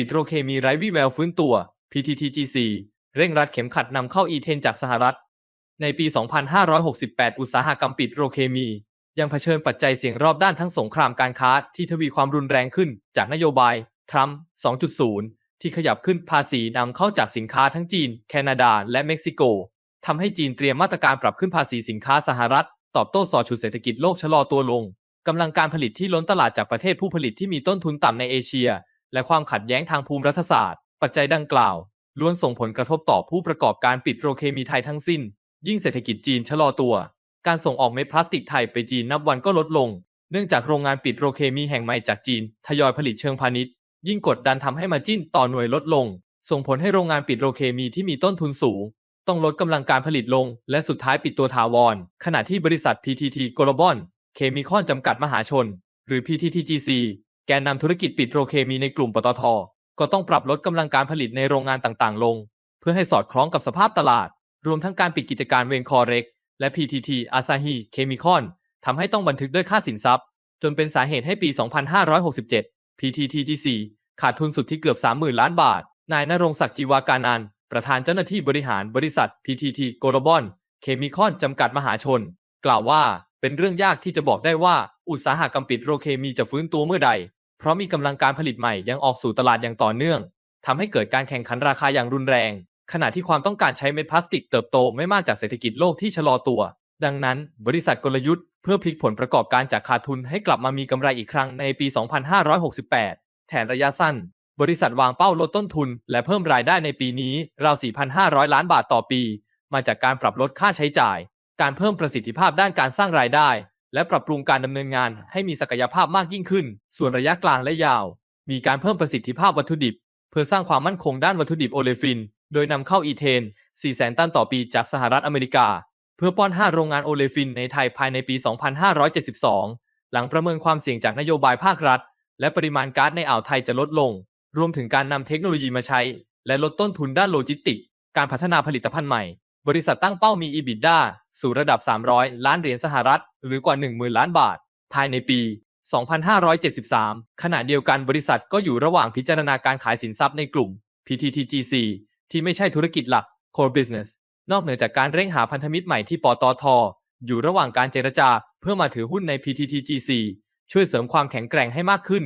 ปิโตรเคมีไร้วี่แววฟื้นตัว PTTGC เร่งรัดเข็มขัดนำเข้าอีเทนจากสหรัฐ ในปี 2568 อุตสาหกรรมปิโตรเคมี ยังเผชิญปัจจัยเสี่ยงรอบด้านทั้งสงครามการค้าที่ทวีความรุนแรงขึ้นจากนโยบาย ทรัมป์ 2.0 ที่ขยับขึ้นภาษีนำเข้าจากสินค้าทั้งจีน แคนาดา และเม็กซิโกทำให้จีนเตรียมมาตรการปรับขึ้นภาษีสินค้าสหรัฐ ตอบโต้สอดฉุดเศรษฐกิจโลกชะลอตัวลงกำลังการผลิตที่ล้นตลาดจากประเทศผู้ผลิตที่มีต้นทุนต่ำในเอเชีย และความขัดแย้งทางภูมิรัฐศาสตร์ ปัจจัยดังกล่าวล้วนส่งผลกระทบต่อผู้ประกอบการปิดโรเคมีไทยทั้งสิ้น ยิ่งเศรษฐกิจจีนชะลอตัว การส่งออกเม็ดพลาสติกไทยไปจีนนับวันก็ลดลง เนื่องจากโรงงานปิดโรเคมีแห่งใหม่จากจีน ทยอยผลิตเชิงพาณิชย์ ยิ่งกดดันทำให้มาจิ้นต่อหน่วยลดลง ส่งผลให้โรงงานปิดโรเคมีที่มีต้นทุนสูง ต้องลดกำลังการผลิตลง และสุดท้ายปิดตัวถาวร ขณะที่บริษัท PTT Global เคมีคอนจำกัดมหาชน หรือ PTTGC กนนำธุรกิจปิดโตรเคมีในกลุ่มปตท ก็ต้องปรับลดกำลังการผลิตในโรงงานต่างๆ ลง เพื่อให้สอดคล้องกับสภาพตลาด รวมทั้งการปิดกิจการเวนคอเร็ก และ PTT Asahi Chemical ทำให้ต้องบันทึกด้วยค่าสินทรัพย์ จนเป็นสาเหตุให้ปี 2567 PTTGC ขาดทุนสุทธิเกือบ 30,000 ล้านบาท นายนรงศักดิ์จีวาการอัน ประธานเจ้าหน้าที่บริหารบริษัท PTT Global Chemical จำกัดมหาชน กล่าวว่าเป็นเรื่องยากที่จะบอกได้ว่าอุตสาหกรรมปิดโรเคมีจะฟื้นตัวเมื่อใด เพราะมีกำลังการผลิตใหม่ยังออกสู่ตลาดอย่างต่อเนื่องทำให้เกิดการแข่งขันราคาอย่างรุนแรง ขณะที่ความต้องการใช้เม็ดพลาสติกเติบโตไม่มากจากเศรษฐกิจโลกที่ชะลอตัว ดังนั้น บริษัทกลยุทธ์เพื่อพลิกผลประกอบการจากขาดทุนให้กลับมามีกำไรอีกครั้งในปี 2568 แผนระยะสั้น บริษัทวางเป้าลดต้นทุน และเพิ่มรายได้ในปีนี้ราว 4,500 ล้านบาทต่อปี มาจากการปรับลดค่าใช้จ่าย การเพิ่มประสิทธิภาพด้านการสร้างรายได้ และปรับปรุงการดำเนินงานให้มีศักยภาพมากยิ่งขึ้น ส่วนระยะกลางและยาว มีการเพิ่มประสิทธิภาพวัตถุดิบ เพื่อสร้างความมั่นคงด้านวัตถุดิบโอเลฟิน โดยนำเข้าอีเทน 400,000 ตันต่อปีจากสหรัฐอเมริกา เพื่อป้อน 5 โรงงานโอเลฟินในไทยภายในปี 2572 หลังประเมินความเสี่ยงจากนโยบายภาครัฐ และปริมาณก๊าซในอ่าวไทยจะลดลง รวมถึงการนำเทคโนโลยีมาใช้ และลดต้นทุนด้านโลจิสติก การพัฒนาผลิตภัณฑ์ใหม่ บริษัทตั้งเป้ามี EBITDA สู่ระดับ 300 ล้านเหรียญสหรัฐ หรือกว่า 10,000 ล้านบาท ภายในปี 2573 ขณะเดียวกันบริษัทก็อยู่ระหว่างพิจารณาการขายสินทรัพย์ในกลุ่ม PTTGC ที่ไม่ใช่ธุรกิจหลัก Core Business นอกเหนือจากการเร่งหาพันธมิตรใหม่ที่ปตท อยู่ระหว่างการเจรจาเพื่อมาถือหุ้นใน PTTGC ช่วยเสริมความแข็งแกร่งให้มากขึ้น